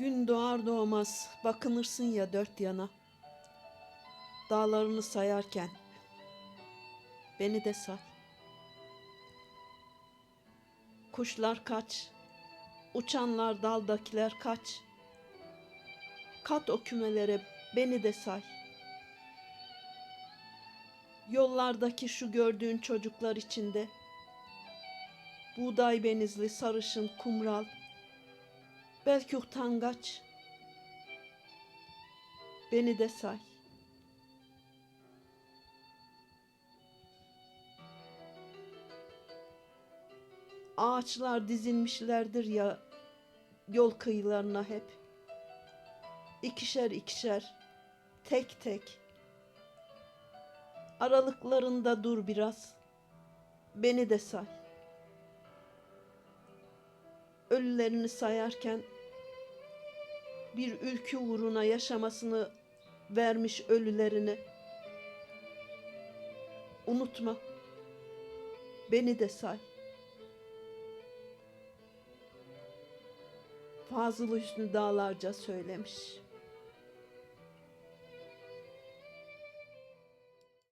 Gün doğar doğmaz bakınırsın ya dört yana. Dağlarını sayarken beni de say. Kuşlar kaç, uçanlar daldakiler kaç. Kat o kümelere beni de say. Yollardaki şu gördüğün çocuklar içinde buğday benizli sarışın kumral belki utangaç beni de say. Ağaçlar dizilmişlerdir ya yol kıyılarına hep. İkişer ikişer, tek tek. Aralıklarında dur biraz. Beni de say. Ölülerini sayarken bir ülkü uğruna yaşamasını vermiş ölülerini. Unutma. Beni de say. Fazıl Hüsnü dağlarca söylemiş.